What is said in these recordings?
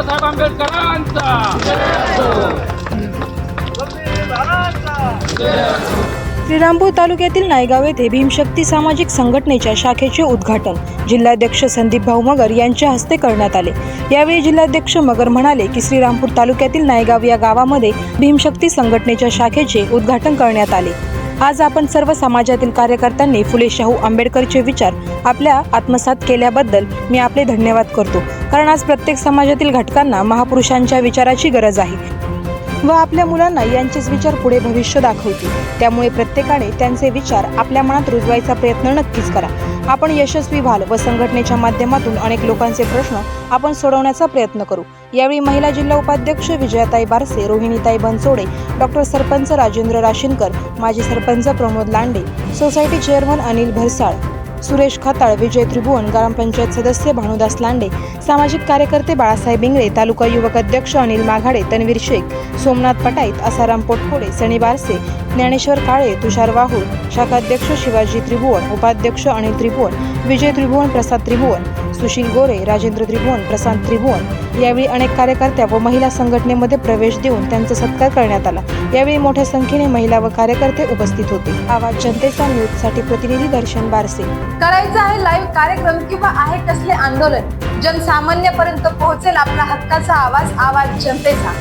बाबासाहेब आंबेडकरांचा. श्रीरामपूर तालुक्यातील नायगाव येथे भीमशक्ती सामाजिक संघटनेच्या शाखेचे उद्घाटन जिल्हाध्यक्ष संदीप भाऊ मगर यांच्या हस्ते करण्यात आले. यावेळी जिल्हाध्यक्ष मगर म्हणाले की श्रीरामपूर तालुक्यातील नायगाव या गावामध्ये भीमशक्ती संघटनेच्या शाखेचे उद्घाटन करण्यात आले. आज आपण सर्व समाजातील कार्यकर्त्यांनी फुले शाहू आंबेडकरचे विचार आपल्या आत्मसात केल्याबद्दल मी आपले धन्यवाद करतो. कारण आज प्रत्येक समाजातील घटकांना महापुरुषांच्या विचाराची गरज आहे. व आपल्या मुलांना यांचेच विचार पुढे भविष्य दाखवतील. त्यामुळे प्रत्येकाने त्यांचे विचार आपल्या मनात रुजवायचा प्रयत्न नक्कीच करा. आपण यशस्वी व्हाल व संघटनेच्या माध्यमातून अनेक लोकांचे प्रश्न आपण सोडवण्याचा प्रयत्न करू. यावेळी महिला जिल्हा उपाध्यक्ष विजयाताई बारसे रोहिणीताई बनसोडे डॉक्टर सरपंच राजेंद्र राशीनकर माजी सरपंच प्रमोद लांडे सोसायटी चेअरमन अनिल भरसाळ सुरेश खताळ विजय त्रिभुवन ग्रामपंचायत सदस्य भानुदास लांडे सामाजिक कार्यकर्ते बाळासाहेब इंगळे तालुका युवक अध्यक्ष अनिल माघाडे तन्वीर शेख सोमनाथ पटाईत आसाराम पोटफोडे सनी बारसे ज्ञानेश्वर काळे तुषार वाहूर शाखाध्यक्ष शिवाजी त्रिभुवन उपाध्यक्ष अनिल त्रिभुवन विजय त्रिभुवन प्रसाद त्रिभुवन सुशील गोरे राजेंद्र त्रिभुवन प्रशांत त्रिभुवन यावेळी अनेक कार्यकर्त्या व महिला संघटनेमध्ये प्रवेश देऊन त्यांचा सत्कार करण्यात आला. यावेळी मोठ्या संख्येने महिला व कार्यकर्ते उपस्थित होते. आवाज जनतेचा न्यूजसाठी प्रतिनिधी दर्शन बारसे. करायचं आहे लाईव्ह कार्यक्रम किंवा आहे कसले आंदोलन? जनसामान्यपर्यंत पोहोचेल आपला हक्काचा आवाज आवाज जनतेचा.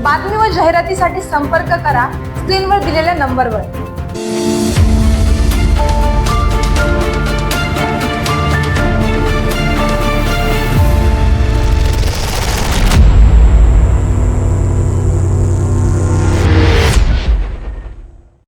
बातमी व जाहिरातीसाठी संपर्क करा स्क्रीनवर दिलेल्या नंबरवर.